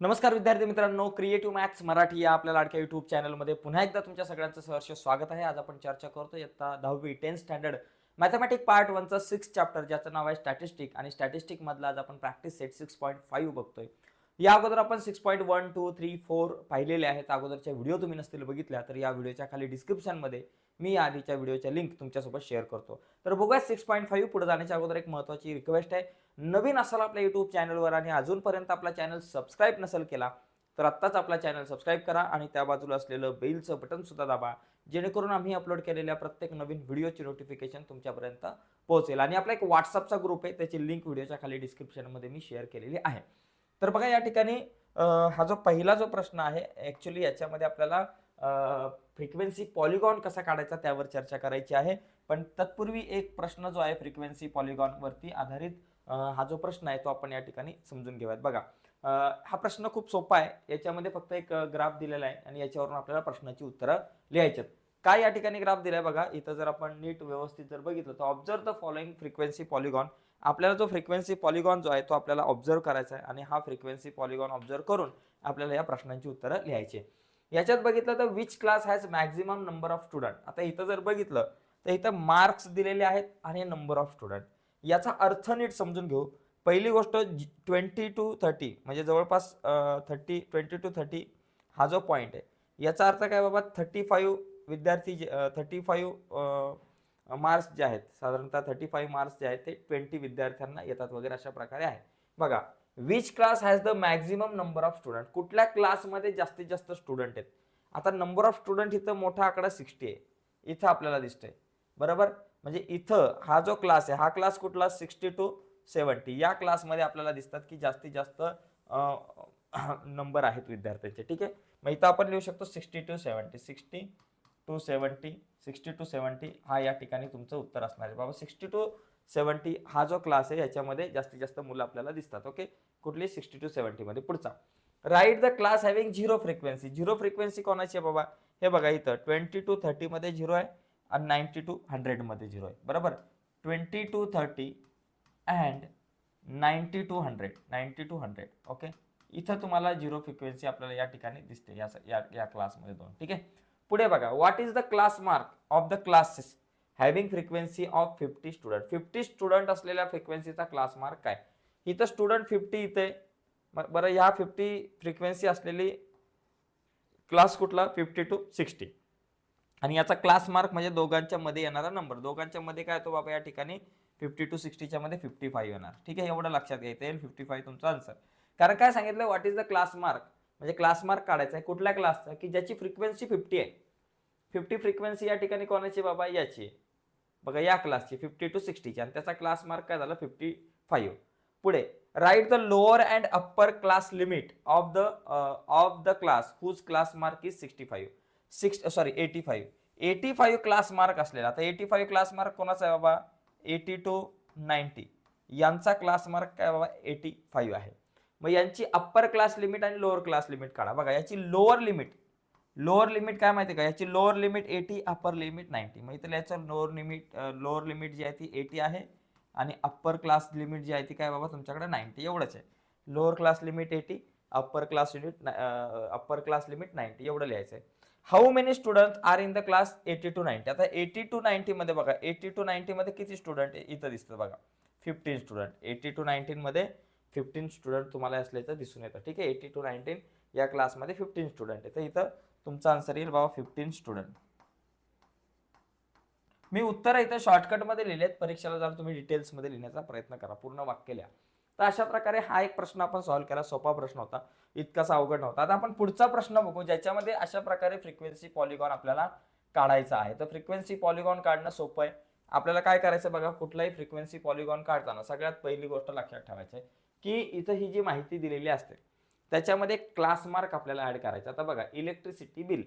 नमस्कार विद्यार्थी मित्रांनो क्रिएटिव्ह मॅथ्स मराठी या आपल्या लाडक्या युट्यूब चॅनलमध्ये पुन्हा एकदा तुमच्या सगळ्यांचं सहर्ष स्वागत आहे. आज आपण चर्चा करतो इयत्ता दहावी टेन्थ स्टँडर्ड मॅथमॅटिक पार्ट वनचं सिक्स चॅप्टर ज्याचं नाव आहे स्टॅटिस्टिक आणि स्टॅटिस्टिक मधला आज आपण practice set six point five बघतोय. या अगोदर आपण six point one two three four पाहिलेले आहेत. अगोदरच्या व्हिडिओ तुम्ही नसतील बघितल्या तर या व्हिडिओच्या खाली डिस्क्रिप्शनमध्ये मी या आधीच्या व्हिडिओच्या लिंक तुमच्यासोबत शेअर करतो. तर बघूया सिक्स पॉईंट फाईव्ह पुढे जाण्याच्या अगोदर एक महत्त्वाची रिक्वेस्ट आहे. नवीन असाल आपल्या यूट्यूब चॅनलवर आणि अजूनपर्यंत आपला चॅनल सबस्क्राईब नसेल केला तर आत्ताच आपला चॅनल सबस्क्राईब करा आणि त्या बाजूला असलेलं बेलचं बटन सुद्धा दाबा जेणेकरून आम्ही अपलोड केलेल्या प्रत्येक नवीन व्हिडिओची नोटिफिकेशन तुमच्यापर्यंत पोहोचेल. आणि आपला एक व्हॉट्सअपचा ग्रुप आहे त्याची लिंक व्हिडिओच्या खाली डिस्क्रिप्शनमध्ये मी शेअर केलेली आहे. तर बघा या ठिकाणी हा जो पहिला जो प्रश्न आहे ॲक्च्युली याच्यामध्ये आपल्याला फ्रिक्वेन्सी पॉलिगॉन कसा काढायचा त्यावर चर्चा करायची आहे. पण तत्पूर्वी एक प्रश्न जो आहे फ्रिक्वेन्सी पॉलिगॉनवरती आधारित हा जो प्रश्न आहे तो आपण या ठिकाणी समजून घेऊयात. बघा हा प्रश्न खूप सोपा आहे. याच्यामध्ये फक्त एक ग्राफ दिलेला आहे आणि याच्यावरून आपल्याला प्रश्नाची उत्तरं लिहायची आहेत. काय या ठिकाणी ग्राफ दिलाय बघा? इथं जर आपण नीट व्यवस्थित जर बघितलं तर observe the following frequency polygon आपल्याला जो फ्रिक्वेन्सी पॉलिगॉन जो आहे तो आपल्याला ऑब्झर्व करायचा आहे आणि हा फ्रिक्वेन्सी पॉलिगॉन ऑब्झर्व करून आपल्याला या प्रश्नांची उत्तरं लिहायची आहे. याच्यात बघितलं तर which class has maximum number of student आता इथं जर बघितलं तर इथं मार्क्स दिलेले आहेत आणि नंबर ऑफ स्टुडंट याचा अर्थ नीट समजून घेऊ. पहिली गोष्ट ट्वेंटी टू थर्टी म्हणजे जवळपास थर्टी ट्वेंटी टू थर्टी हा जो पॉईंट आहे. याचा अर्थ काय बाबा? थर्टी फाईव्ह विद्यार्थी जे थर्टी फाईव्ह मार्क्स जे आहेत साधारणतः थर्टी फाईव्ह मार्क्स जे आहेत ते ट्वेंटी विद्यार्थ्यांना येतात वगैरे अशा प्रकारे आहे. बघा which class has the maximum number of student कुठल्या क्लासमध्ये जास्तीत जास्त स्टुडंट आहेत? आता नंबर ऑफ स्टुडंट इथं मोठा आकडा सिक्स्टी आहे. इथं आपल्याला दिसतंय. बरोबर? म्हणजे इथं हा जो क्लास आहे हा क्लास कुठला? सिक्स्टी टू सेवन्टी या क्लासमध्ये आपल्याला दिसतात की जास्तीत जास्त नंबर आहेत विद्यार्थ्यांचे. ठीक आहे? मग इथं आपण लिहू शकतो sixty to seventy sixty to seventy sixty to seventy हा या ठिकाणी तुमचं उत्तर असणार आहे. बाबा सिक्स्टी टू सेवन्टी हा जो क्लास आहे याच्यामध्ये जास्तीत जास्त मुलं आपल्याला दिसतात. ओके कुठली? सिक्स्टी टू सेवन्टीमध्ये पुढचा. Right the class having zero frequency zero frequency कोणाची आहे बाबा? हे बघा इथं. ट्वेंटी टू थर्टीमध्ये झिरो आहे आणि नाईन्टी टू हंड्रेडमध्ये झिरो आहे. बरोबर? Twenty to thirty and ninety to hundred ninety to hundred okay इथं तुम्हाला झिरो फ्रिक्वेन्सी आपल्याला या ठिकाणी दिसते. या या या क्लासमध्ये दोन. ठीक आहे? पुढे बघा. What is the class mark of the classes having frequency of fifty student fifty student असलेल्या फ्रिक्वेन्सीचा क्लास मार्क काय? इथं स्टुडंट फिफ्टी इथे. ब- बरं ह्या फिफ्टी फ्रिक्वेन्सी असलेली क्लास कुठला? फिफ्टी टू सिक्स्टी आणि याचा क्लास मार्क म्हणजे दोघांच्या मध्ये येणारा नंबर दोघांच्या मध्ये काय तो बाबा या ठिकाणी? फिफ्टी टू सिक्स्टीच्या मध्ये फिफ्टी फाईव्ह येणार. ठीक आहे? एवढं लक्षात घ्यायचं येईल फिफ्टी फाईव्ह तुमचा आन्सर कारण काय सांगितलं? What is the class mark म्हणजे क्लास मार्क काढायचा आहे. कुठल्या क्लासचा की ज्याची फ्रिक्वेन्सी फिफ्टी आहे. फिफ्टी फ्रिक्वेन्सी या ठिकाणी कोणाची बाबा? याची बघा या क्लासची फिफ्टी टू सिक्स्टीची आणि त्याचा क्लास मार्क काय झाला? फिफ्टी फाईव्ह पुढे. Right the lower and upper class limit of the of the class whose class mark is sixty five six sorry eighty five eighty five class mark असलेला आता eighty five class mark कोणाचा आहे बाबा? Eighty to ninety यांचा class mark काय बाबा? Eighty five आहे. मग यांची अप्पर क्लास लिमिट आणि लोअर क्लास लिमिट काढा. बघा याची लोअर लिमिट लोअर लिमिट काय माहिती का? याची lower limit eighty upper limit ninety मग इथं याचं लोअर लिमिट लोअर लिमिट जी आहे ती एटी आहे. आणि अप्पर क्लास लिमिट जी आहे ती काय बाबा तुमच्याकडे नाईन्टी एवढंच आहे. Lower class limit eighty upper class unit upper class limit ninety एवढं लिहायचं आहे how many student are in the class eighty to ninety आता एटी टू नाईन्टीमध्ये बघा एटी टू नाईन्टीमध्ये किती स्टुडंट आहे? इथं दिसतं बघा. फिफ्टीन स्टुडंट एटी टू नाईन्टीनमध्ये फिफ्टीन स्टुडंट तुम्हाला असल्याचं दिसून येतं. ठीक आहे? एटी टू नाईन्टीन या क्लासमध्ये फिफ्टीन स्टुडंट आहे. तर इथं तुमचा आन्सर येईल बाबा फिफ्टीन स्टुडंट मी उत्तर इथं शॉर्टकटमध्ये लिहिलेत. परीक्षेला जर तुम्ही डिटेल्समध्ये लिहिण्याचा प्रयत्न करा. पूर्ण वाक्य लिहा. तर अशा प्रकारे हा एक प्रश्न आपण सॉल्व्ह केला. सोपा प्रश्न होता. इतकासा अवघड नव्हता. आता आपण पुढचा प्रश्न बघू ज्याच्यामध्ये अशा प्रकारे फ्रिक्वेन्सी पॉलिगॉन आपल्याला काढायचा आहे. तर फ्रिक्वेन्सी पॉलिगॉन काढणं सोपं आहे. आपल्याला काय करायचं बघा कुठलाही फ्रिक्वेन्सी पॉलिगॉन काढताना सगळ्यात पहिली गोष्ट लक्षात ठेवायची आहे की इथं ही जी माहिती दिलेली असते त्याच्यामध्ये क्लास मार्क आपल्याला ऍड करायचा आता बघा इलेक्ट्रिसिटी बिल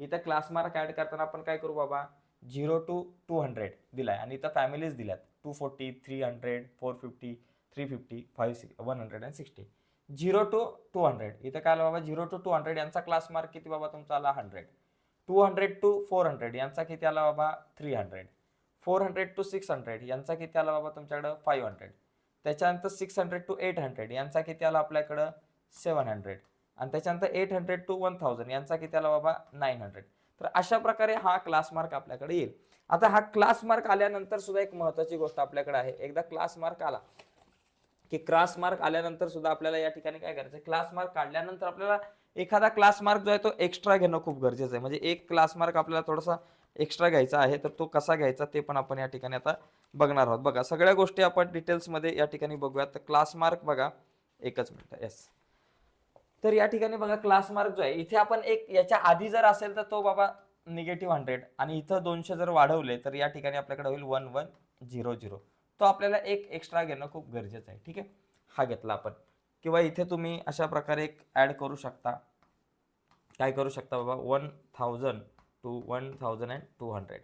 इथं क्लास मार्क ऍड करताना आपण काय करू बाबा? झिरो टू टू हंड्रेड दिला आहे आणि इथं फॅमिलीज दिल्यात. Two forty three hundred four fifty three fifty five six one hundred and sixty. Zero to two hundred. इथं काय आलं बाबा? झिरो टू टू हंड्रेड यांचा क्लास मार्क किती बाबा तुमचा आला? Hundred. Two hundred to four hundred यांचा किती आला बाबा? Three hundred. Four hundred to six hundred यांचा किती आला बाबा तुमच्याकडं? Five hundred. त्याच्यानंतर six hundred to eight hundred यांचा किती आला आपल्याकडं? Seven hundred. आणि त्याच्यानंतर eight hundred to one thousand यांचा किती आला बाबा? Nine hundred. तर अशा प्रकारे हा क्लास मार्क आपल्याकडे येईल. आता हा क्लास मार्क आल्यानंतर सुद्धा एक महत्वाची गोष्ट आपल्याकडे आहे. एकदा क्लास मार्क आला की क्लास मार्क आल्यानंतर सुद्धा आपल्याला या ठिकाणी काय करायचं क्लास मार्क काढल्यानंतर आपल्याला एखादा क्लास मार्क जो आहे तो एक्स्ट्रा घेणं खूप गरजेचं आहे. म्हणजे एक क्लास मार्क आपल्याला थोडासा एक्स्ट्रा घ्यायचा आहे तर तो कसा घ्यायचा ते पण आपण या ठिकाणी आता बघणार आहोत. बघा सगळ्या गोष्टी आपण डिटेल्समध्ये या ठिकाणी बघूयात. तर क्लास मार्क बघा एकच मिनिट. येस तर या ठिकाणी बघा क्लास मार्क जो आहे इथे आपण एक याच्या आधी जर असेल तर तो बाबा निगेटिव्ह हंड्रेड आणि इथं दोनशे जर वाढवले तर या ठिकाणी आपल्याकडे होईल वन वन झिरो झिरो तो आपल्याला एक एक्स्ट्रा घेणं खूप गरजेचं आहे ठीक आहे? हा घेतला आपण. किंवा इथे तुम्ही अशा प्रकारे एक ॲड करू शकता. काय करू शकता बाबा? One thousand to one thousand and two hundred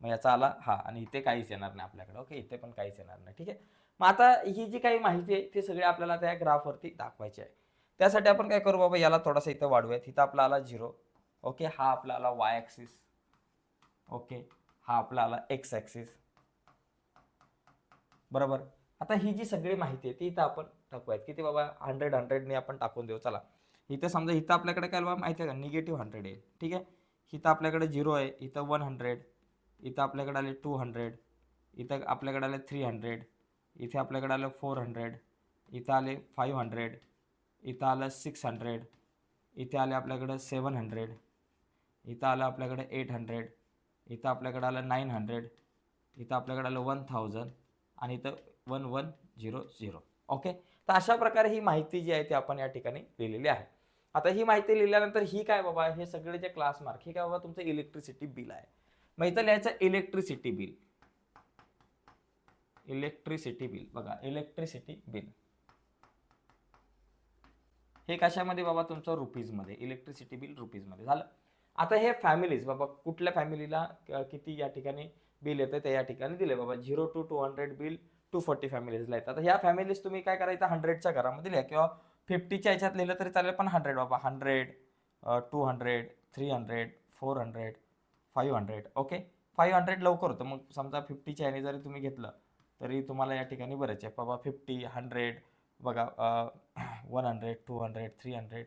मग याचा आला हा आणि इथे काहीच येणार नाही आपल्याकडे ओके? इथे पण काहीच येणार नाही ठीक आहे? मग आता ही जी काही माहिती आहे ती सगळी आपल्याला त्या ग्राफवरती दाखवायची आहे. त्यासाठी आपण काय करू बाबा याला थोडासा इथं वाढवूयात. इथं आपला आला झिरो. ओके हा आपला आला वाय ॲक्सिस. ओके हा आपला आला एक्स ॲक्सिस. बरोबर? आता ही जी सगळी माहिती आहे ती इथं आपण टाकूयात. किती बाबा? हंड्रेड हंड्रेडने आपण टाकून देऊ. चला. इथं समजा इथं आपल्याकडे काय बाबा माहिती आहे का? निगेटिव्ह हंड्रेड आहे. ठीक आहे? इथं आपल्याकडे झिरो आहे. इथं वन हंड्रेड इथं आपल्याकडे आले टू हंड्रेड इथं आपल्याकडे आले थ्री हंड्रेड इथे आपल्याकडे आलं फोर हंड्रेड इथं आले फाईव्ह हंड्रेड इथं आलं सिक्स हंड्रेड इथे आले आपल्याकडं सेवन हंड्रेड इथं आलं आपल्याकडे एट हंड्रेड इथं आपल्याकडं आलं नाईन हंड्रेड इथं आपल्याकडं आलं वन थाउजंड आणि इथं one one zero zero okay तर अशा प्रकारे ही माहिती जी आहे ती आपण या ठिकाणी लिहिलेली आहे. आता ही माहिती लिहिल्यानंतर ही काय बाबा हे सगळे जे क्लास मार्क हे काय बाबा तुमचं इलेक्ट्रिसिटी बिल आहे. मग इथं लिहायचं इलेक्ट्रिसिटी बिल इलेक्ट्रिसिटी बिल बघा इलेक्ट्रिसिटी बिल हे कशामध्ये बाबा? तुमचं रुपीजमध्ये इलेक्ट्रिसिटी बिल रुपीजमध्ये. झालं? आता हे फॅमिलीज बाबा कुठल्या फॅमिलीला किती या ठिकाणी बिल येतं ते या ठिकाणी दिले बाबा zero to two hundred bill two forty फॅमिलीजला येतात. आता ह्या फॅमिलीज तुम्ही काय करायचं? हंड्रेडच्या घरामध्ये लिहा किंवा फिफ्टीच्या ह्याच्यात लिहिलं तरी चालेल पण हंड्रेड बाबा. Hundred two hundred three hundred four hundred five hundred okay five hundred लवकर होतं. मग समजा फिफ्टीच्या ह्याने जरी तुम्ही घेतलं तरी तुम्हाला या ठिकाणी बरेच आहे. बाबा फिफ्टी हंड्रेड बघा one hundred two hundred three hundred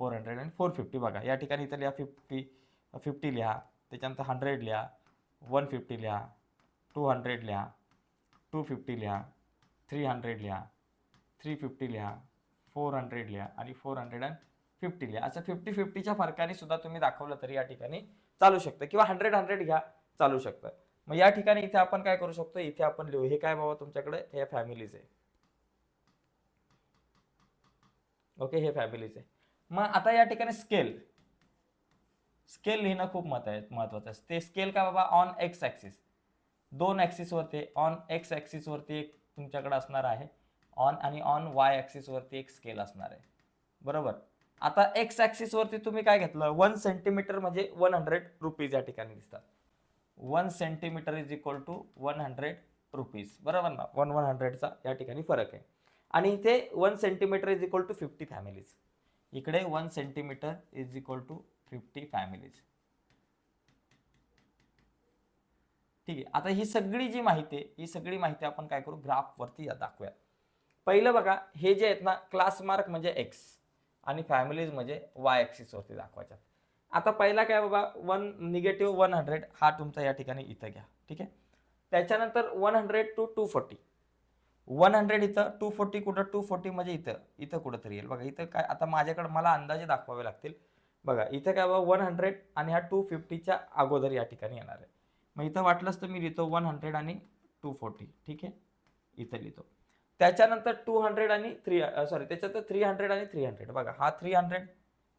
four hundred आणि फोर फिफ्टी बघा. या ठिकाणी इथं लिहा फिफ्टी फिफ्टी लिहा. त्याच्यानंतर हंड्रेड लिहा वन फिफ्टी लिहा टू हंड्रेड लिहा टू फिफ्टी लिहा थ्री हंड्रेड लिहा थ्री फिफ्टी लिहा फोर हंड्रेड लिहा आणि फोर हंड्रेड अँड फिफ्टी लिहा. असं फिफ्टी फिफ्टीच्या फरकाने सुद्धा तुम्ही दाखवलं तरी या ठिकाणी चालू शकतं. किंवा हंड्रेड हंड्रेड घ्या चालू शकतं. मग या ठिकाणी इथे आपण काय करू शकतो? इथे आपण लिहू. हे काय बाबा तुमच्याकडे? हे फॅमिलीज आहे. ओके हे फॅमिलीचे आहे. मग आता या ठिकाणी स्केल स्केल लिहिणं खूप मत आहे महत्वाचं आहे. ते स्केल का बाबा? ऑन एक्स ॲक्सिस दोन ॲक्सिसवरती ऑन एक्स ॲक्सिसवरती एक तुमच्याकडे असणार आहे. ऑन आणि ऑन वाय ॲक्सिसवरती एक स्केल असणार आहे. बरोबर? आता एक्स ॲक्सिसवरती तुम्ही काय घेतलं? वन सेंटीमीटर म्हणजे वन हंड्रेड रुपीज या ठिकाणी दिसतात. One centimetre is equal to one hundred rupees बरोबर ना? वन वन हंड्रेडचा या ठिकाणी फरक आहे. आणि इथे one centimetre is equal to fifty families इकडे one centimetre is equal to fifty families ठीक आहे. आता ही सगळी जी माहिती आहे ही सगळी माहिती आपण काय करू? ग्राफवरती दाखवूया. पहिलं बघा हे जे आहेत ना क्लास मार्क म्हणजे एक्स आणि फॅमिलीज म्हणजे वाय ॲक्सिसवरती दाखवायच्या आता पहिला काय बाबा वन निगेटिव्ह वन हंड्रेड हा तुमचा या ठिकाणी इथं घ्या. ठीक आहे? त्याच्यानंतर one hundred to two forty one hundred इथं टू फोर्टी कुठं टू फोर्टी म्हणजे इथं इथं कुठं तरी येईल. बघा इथं काय आता माझ्याकडे मला अंदाजे दाखवावे लागतील. बघा इथं काय बघा वन हंड्रेड आणि हा टू फिफ्टीच्या अगोदर या ठिकाणी येणार आहे. मग इथं वाटलंच तर मी लिहितो वन हंड्रेड आणि टू फोर्टी ठीक आहे? इथं लिहितो. त्याच्यानंतर टू हंड्रेड आणि थ्री सॉरी त्याच्यात थ्री हंड्रेड आणि थ्री हंड्रेड बघा हा थ्री हंड्रेड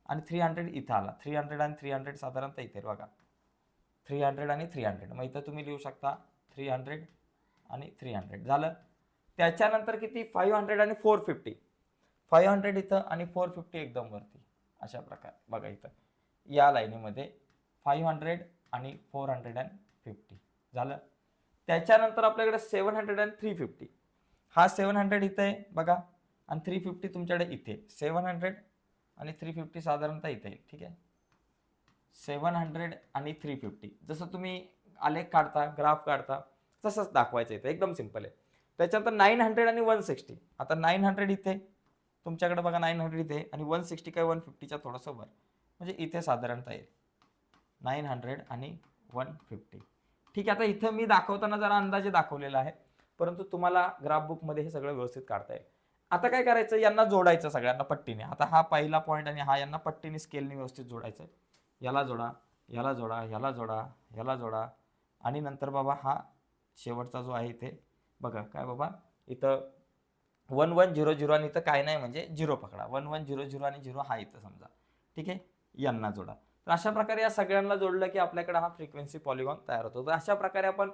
आणि थ्री हंड्रेड इथं आला. थ्री हंड्रेड आणि थ्री हंड्रेड साधारणतः इथे बघा. थ्री हंड्रेड आणि थ्री हंड्रेड मग इथं तुम्ही लिहू शकता थ्री हंड्रेड आणि थ्री हंड्रेड झालं? त्याच्यानंतर किती? फाईव्ह हंड्रेड आणि फोर फिफ्टी फाईव्ह हंड्रेड इथं आणि फोर फिफ्टी एकदम वरती. अशा प्रकारे. बघा इथं. या लाईनीमध्ये फाईव्ह हंड्रेड आणि फोर हंड्रेड अँड फिफ्टी झालं? त्याच्यानंतर आपल्याकडे seven hundred and three fifty हा सेवन हंड्रेड इथं आहे बघा. आणि थ्री फिफ्टी तुमच्याकडे इथे सेवन हंड्रेड आणि थ्री फिफ्टी साधारणतः इथे आहे. ठीक आहे? सेवन हंड्रेड आणि थ्री फिफ्टी जसं तुम्ही आलेख काढता ग्राफ काढता तसंच दाखवायचं इथं. एकदम सिंपल आहे. त्याच्यानंतर नाईन हंड्रेड आणि वन सिक्स्टी आता नाईन हंड्रेड इथे. तुमच्याकडे बघा नाईन हंड्रेड इथे आणि वन सिक्स्टी काय वन फिफ्टीच्या थोडंसं वर. म्हणजे इथे साधारणतः येईल. नाईन हंड्रेड आणि वन फिफ्टी ठीक आहे आता इथं मी दाखवताना जरा अंदाजे दाखवलेला आहे. परंतु तुम्हाला ग्राफ बुकमध्ये हे सगळं व्यवस्थित काढता येईल. आता काय करायचं? यांना जोडायचं सगळ्यांना पट्टीने. आता हा पहिला पॉईंट आणि हा यांना पट्टीने स्केलने व्यवस्थित जोडायचं याला जोडा याला जोडा याला जोडा याला जोडा. आणि नंतर बाबा हा शेवटचा जो आहे इथे बघा काय बाबा इथं वन वन झिरो झिरो आणि इथं काय नाही म्हणजे झिरो पकडा. वन वन झिरो झिरो आणि झिरो हा इथं समजा. ठीक आहे? यांना जोडा. तर अशा प्रकारे या सगळ्यांना जोडलं की आपल्याकडे हा फ्रिक्वेन्सी पॉलिगॉन तयार होतो. तर अशा प्रकारे आपण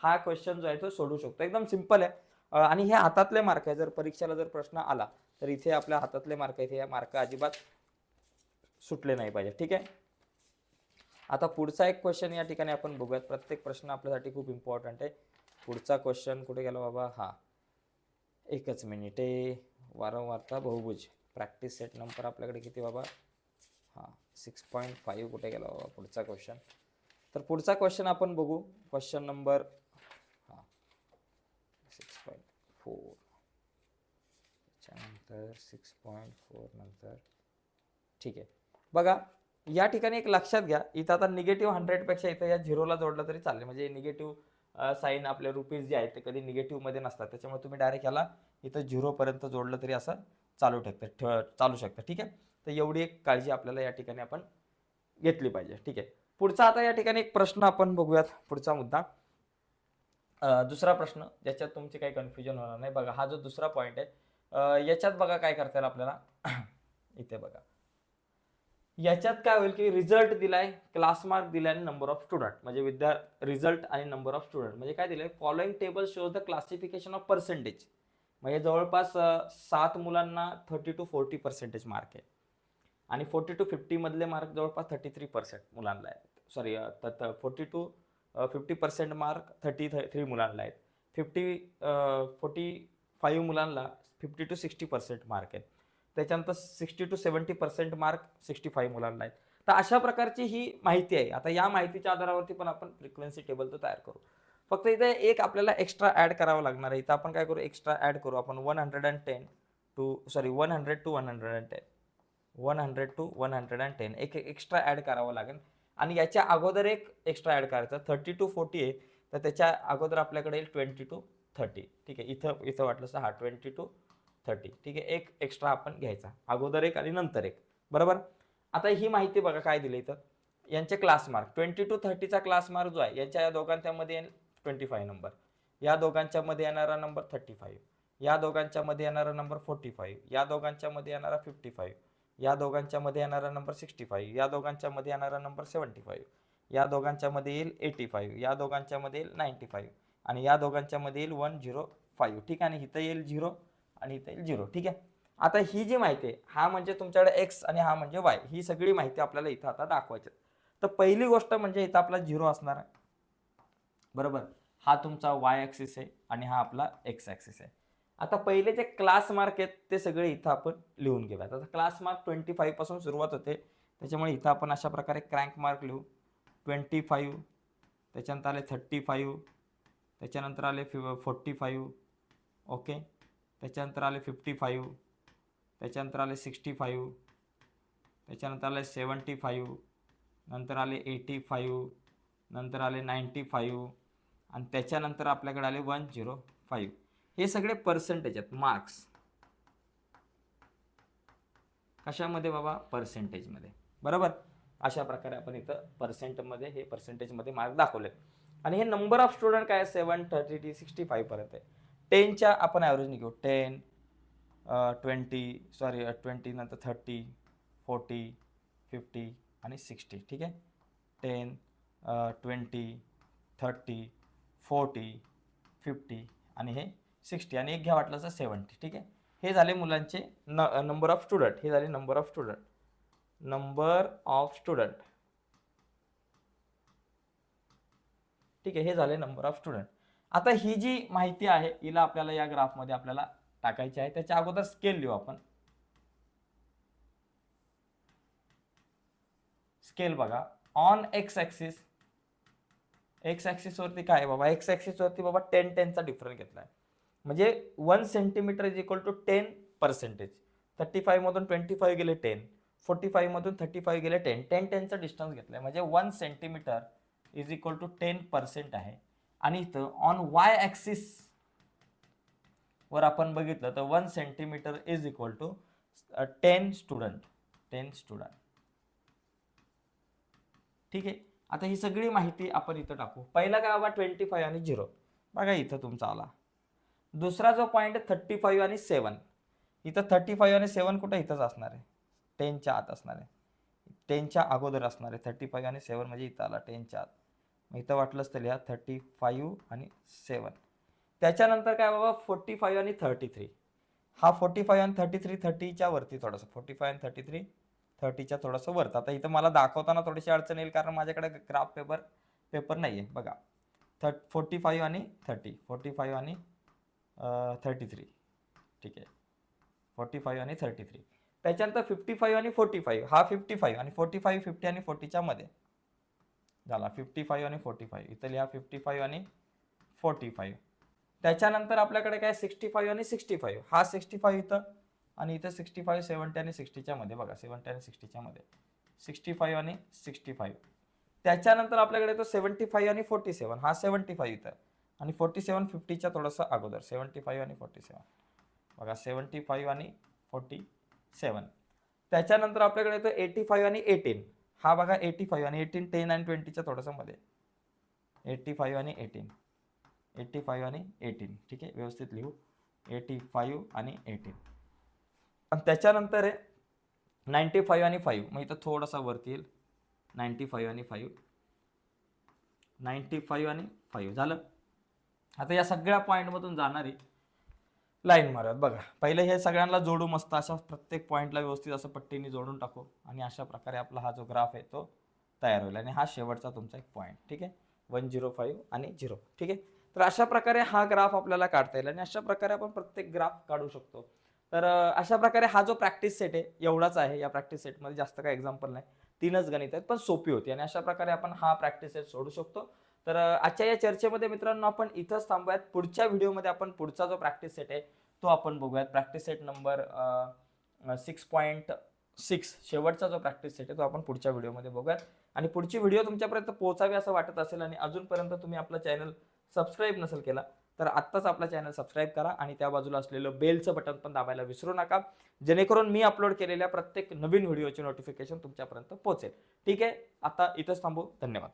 हा क्वेश्चन जो आहे तो सोडू शकतो. एकदम सिंपल आहे. आणि हे हातातले मार्क आहे. जर परीक्षेला जर प्रश्न आला तर इथे आपल्या हातातले मार्क आहेत. हे मार्क अजिबात सुटले नाही पाहिजे ठीक आहे? आता पुढचा एक क्वेश्चन या ठिकाणी आपण बघूयात. प्रत्येक प्रश्न आपल्यासाठी खूप इम्पॉर्टंट आहे. पुढचा क्वेश्चन कुठे गेला बाबा? हा. एकच मिनिट आहे वारंवारता बहुभुज. प्रॅक्टिस सेट नंबर आपल्याकडे किती बाबा? हां सिक्स पॉईंट फाईव्ह कुठे गेला बाबा? पुढचा क्वेश्चन तर पुढचा क्वेश्चन आपण बघू. क्वेश्चन नंबर हां सिक्स पॉईंट फोर त्याच्यानंतर सिक्स पॉईंट फोर नंतर ठीक आहे. बघा या ठिकाणी एक लक्षात घ्या. इथं आता निगेटिव्ह हंड्रेडपेक्षा इथं या झिरोला जोडलं तरी चालेल. म्हणजे निगेटिव्ह साईन आपले रुपीज जे आहेत ते कधी निगेटिव्हमध्ये नसतात. त्याच्यामुळे तुम्ही डायरेक्ट याला इथं झिरोपर्यंत जोडलं तरी असं चालू ठेवतं ठ चालू शकतं. ठीक आहे? तर एवढी एक काळजी आपल्याला या ठिकाणी आपण घेतली पाहिजे. ठीक आहे? पुढचा आता या ठिकाणी एक प्रश्न आपण बघूयात. पुढचा मुद्दा. दुसरा प्रश्न ज्याच्यात तुमचे काही कन्फ्युजन होणार नाही. बघा हा जो दुसरा पॉईंट आहे याच्यात बघा काय करता येईल आपल्याला? इथे बघा. याच्यात काय होईल की रिझल्ट दिलाय क्लास मार्क दिलाय आणि नंबर ऑफ स्टुडंट म्हणजे विद्या रिझल्ट आणि नंबर ऑफ स्टुडंट म्हणजे काय दिलंय? Following table shows the classification of percentage म्हणजे जवळपास सात मुलांना thirty to forty percentage mark आहे. आणि फोर्टी टू फिफ्टीमधले मार्क जवळपास थर्टी थ्री पर्सेंट मुलांना आहेत. Sorry forty to fifty percent mark thirty three मुलांना आहेत. फिफ्टी फोर्टी फाईव्ह मुलांना fifty to sixty percent mark आहेत. त्याच्यानंतर sixty to seventy percent mark sixty five मुलांना आहेत. तर अशा प्रकारची ही माहिती आहे. आता या माहितीच्या आधारावरती पण आपण फ्रिक्वेन्सी टेबल तर तयार करू. फक्त इथे एक आपल्याला एक्स्ट्रा ॲड करावं लागणार आहे. इथं आपण काय करू? एक्स्ट्रा ॲड करू. आपण one hundred and ten to sorry one hundred to one hundred and ten one hundred to one hundred and ten एक एक्स्ट्रा ॲड करावं लागेल. आणि याच्या अगोदर एक एक्स्ट्रा ॲड करायचं. थर्टी टू फोर्टी आहे. तर त्याच्या अगोदर आपल्याकडे येईल ट्वेंटी टू थर्टी ठीक आहे. इथं इथं वाटलं हा ट्वेंटी टू थर्टी ठीक आहे? एक एक्स्ट्रा आपण घ्यायचा. अगोदर एक आणि नंतर एक. बरोबर? आता ही माहिती बघा काय दिली इथं. यांचे क्लास मार्क ट्वेंटी टू थर्टीचा क्लास मार्क जो आहे यांच्या या दोघांच्यामध्ये येईल ट्वेंटी फाईव्ह नंबर या दोघांच्यामध्ये येणारा नंबर थर्टी फाईव्ह या दोघांच्यामध्ये येणारा नंबर फोर्टी फाईव्ह या दोघांच्यामध्ये येणारा फिफ्टी फाईव्ह या दोघांच्यामध्ये येणारा नंबर सिक्स्टी फाईव्ह या दोघांच्यामध्ये येणारा नंबर सेवन्टी फाईव्ह या दोघांच्यामध्ये येईल एटी फाईव्ह या दोघांच्यामध्ये येईल नाईन्टी फाईव्ह आणि या दोघांच्यामध्ये येईल वन झिरो फाईव्ह ठीक आहे? आणि इथं येईल झिरो आणि इथे येईल झिरो ठीक आहे? आता ही जी माहिती आहे हा म्हणजे तुमच्याकडे एक्स आणि हा म्हणजे वाय ही सगळी माहिती आपल्याला इथं आता दाखवायची तर पहिली गोष्ट म्हणजे इथं आपला झिरो असणार आहे. बरोबर? हा तुमचा वाय ॲक्सिस आहे आणि हा आपला एक्स ॲक्सिस आहे. आता पहिले जे क्लास मार्क आहेत ते सगळे इथं आपण लिहून घेऊयात. आता क्लास मार्क ट्वेंटी फाईव्हपासून सुरुवात होते. त्याच्यामुळे इथं आपण अशा प्रकारे क्रँक मार्क लिहू. ट्वेंटी फाईव्ह त्याच्यानंतर आले थर्टी फाईव्ह त्याच्यानंतर आले फि फोर्टी फाईव्ह ओके त्याच्यानंतर आले फिफ्टी फाईव्ह त्याच्यानंतर आले सिक्स्टी फाईव्ह त्याच्यानंतर आले सेवन्टी फाईव्ह नंतर आले एटी फाईव्ह नंतर आले नाईंटी फाईव्ह आणि त्याच्यानंतर आपल्याकडे आले वन झिरो फाईव्ह हे सगळे पर्सेंटेज आहेत मार्क्स कशामध्ये बाबा? पर्सेंटेजमध्ये बरोबर? अशा प्रकारे आपण इथं पर्सेंटमध्ये हे पर्सेंटेजमध्ये मार्क दाखवले. आणि हे नंबर ऑफ स्टुडंट काय सेवन थर्टी टी सिक्स्टी फाईव्हपर्यंत आहे. टेनच्या आपण ॲव्हरेजने घेऊ. टेन ट्वेंटी सॉरी ट्वेंटी नंतर थर्टी फोर्टी फिफ्टी आणि सिक्स्टी. ठीक आहे? Ten twenty thirty forty fifty आणि हे सिक्स्टी. आणि एक घ्या वाटलं तर सेवन्टी. ठीक आहे? हे झाले मुलांचे न नंबर ऑफ स्टुडंट हे झाले number of student number of student ठीक आहे? हे झाले नंबर ऑफ स्टुडंट आता ही जी माहिती आहे हिला आपल्याला या ग्राफमध्ये आपल्याला टाकायची आहे. त्याच्या अगोदर स्केल लिहू आपण. स्केल बघा. ऑन एक्स ॲक्सिस एक्स ॲक्सिसवरती काय बाबा? एक्स ॲक्सिसवरती बाबा टेन टेनचा डिफरन्स घेतलाय. म्हणजे one centimetre is equal to ten percentage thirty five मधून ट्वेंटी फाईव्ह गेले टेन फोर्टी फाईव्ह मधून थर्टी फाईव्ह गेले टेन टेन टेनचा डिस्टन्स घेतलंय. म्हणजे one centimetre is equal to ten percent आहे. आणि इथं ऑन वाय ॲक्सिस वर आपण बघितलं तर one centimetre is equal to ten student ten student ठीक आहे? आता ही सगळी माहिती आपण इथं टाकू. पहिला काय बाबा ट्वेंटी फाईव्ह आणि झिरो बघा इथं तुमचा आला. दुसरा जो पॉईंट आहे थर्टी फाईव्ह आणि सेवन इथं थर्टी फाईव्ह आणि सेवन कुठं इथंच असणार आहे? टेनच्या आत असणार आहे. टेनच्या अगोदर असणार आहे. थर्टी फाईव्ह आणि सेवन म्हणजे इथं आला टेनच्या आत. मग इथं वाटलंच तर लिहा थर्टी फाईव्ह आणि सेवन त्याच्यानंतर काय बाबा फोर्टी फाईव्ह आणि थर्टी थ्री हा फोर्टी फाईव्ह आणि थर्टी थ्री थर्टीच्या वरती थोडंसं. फोर्टी फाईव्ह आणि थर्टी थ्री थर्टीच्या थोडंसं वरतं. आता इथं मला दाखवताना थोडीशी अडचण येईल कारण माझ्याकडे ग्राफ पेपर पेपर नाही आहे बघा. थर्ट फोर्टी फाईव्ह आणि थर्टी फोर्टी फाईव्ह आणि थर्टी थ्री ठीक आहे. फोर्टी फाईव्ह आणि थर्टी थ्री त्याच्यानंतर फिफ्टी फाईव्ह आणि फोर्टी फाईव्ह हा फिफ्टी फाईव्ह आणि फोर्टी फाईव्ह फिफ्टी आणि फोर्टीच्यामध्ये झाला फिफ्टी फाईव्ह आणि फोर्टी फाईव्ह इथं लिहा फिफ्टी फाईव्ह आणि फोर्टी फाईव्ह त्याच्यानंतर आपल्याकडे काय? सिक्स्टी फाईव्ह आणि सिक्स्टी फाईव्ह हा सिक्स्टी फाईव्ह इथं आणि इथं सिक्स्टी फाईव्ह सेवन्टी आणि सिक्स्टीच्या मध्ये. बघा सेवन्टी आणि सिक्स्टीच्या मध्ये. सिक्स्टी फाईव्ह आणि सिक्स्टी फाईव्ह त्याच्यानंतर आपल्याकडे तो सेवन्टी फाईव्ह आणि फोर्टी सेवन हा सेवन्टी फाईव्ह इथं. आणि फोर्टी सेवन फिफ्टीच्या थोडंसं अगोदर. सेवन्टी फाईव्ह आणि फोर्टी सेवन बघा सेवन्टी फाईव्ह आणि फोर्टी सेवन त्याच्यानंतर आपल्याकडे येतो एटी फाईव्ह आणि एटीन हा बघा एटी फाईव्ह आणि एटीन टेन आणि ट्वेंटीच्या थोडंसं मध्ये एटी फाईव्ह आणि एटीन एटी फाईव्ह आणि एटीन ठीक आहे? व्यवस्थित लिहू. एटी फाईव्ह आणि एटीन आणि त्याच्यानंतर आहे नाईन्टी फाईव्ह आणि फाईव्ह मग इथं थोडासा वरती येईल. नाईन्टी फाईव्ह आणि फाईव्ह नाईन्टी फाईव्ह आणि फाईव्ह झालं? आता या सगळ्या पॉईंटमधून जाणारी लाईन मारत बघा पहिले हे सगळ्यांना जोडू मस्त अशा प्रत्येक पॉईंटला व्यवस्थित असं पट्टीने जोडून टाकू आणि अशा प्रकारे आपला हा जो ग्राफ आहे तो तयार होईल. आणि हा शेवटचा तुमचा एक पॉईंट ठीक आहे? वन झिरो फाईव्ह आणि झिरो ठीक आहे? तर अशा प्रकारे हा ग्राफ आपल्याला काढता येईल आणि अशा प्रकारे आपण प्रत्येक ग्राफ काढू शकतो. तर अशा प्रकारे हा जो प्रॅक्टिस सेट आहे एवढाच आहे. या प्रॅक्टिस सेटमध्ये जास्त काही एक्झाम्पल नाही. तीनच गणित आहेत पण सोपी होती. आणि अशा प्रकारे आपण हा प्रॅक्टिस सेट सोडू शकतो. तर आजच्या या चर्चेमध्ये मित्रांनो आपण इथंच थांबूयात. पुढच्या व्हिडिओमध्ये आपण पुढचा जो प्रॅक्टिस सेट आहे तो आपण बघूयात. Practice set number six point six शेवटचा जो प्रॅक्टिस सेट आहे तो आपण पुढच्या व्हिडिओमध्ये बघूयात. आणि पुढची व्हिडिओ तुमच्यापर्यंत पोहोचावी असं वाटत असेल आणि अजूनपर्यंत तुम्ही आपलं चॅनल सबस्क्राईब नसेल केला तर आत्ताच आपला चॅनल सबस्क्राईब करा आणि त्या बाजूला असलेलं बेलचं बटन पण दाबायला विसरू नका. जेणेकरून मी अपलोड केलेल्या प्रत्येक नवीन व्हिडिओची नोटिफिकेशन तुमच्यापर्यंत पोहोचेल. ठीक आहे? आता इथंच थांबू. धन्यवाद.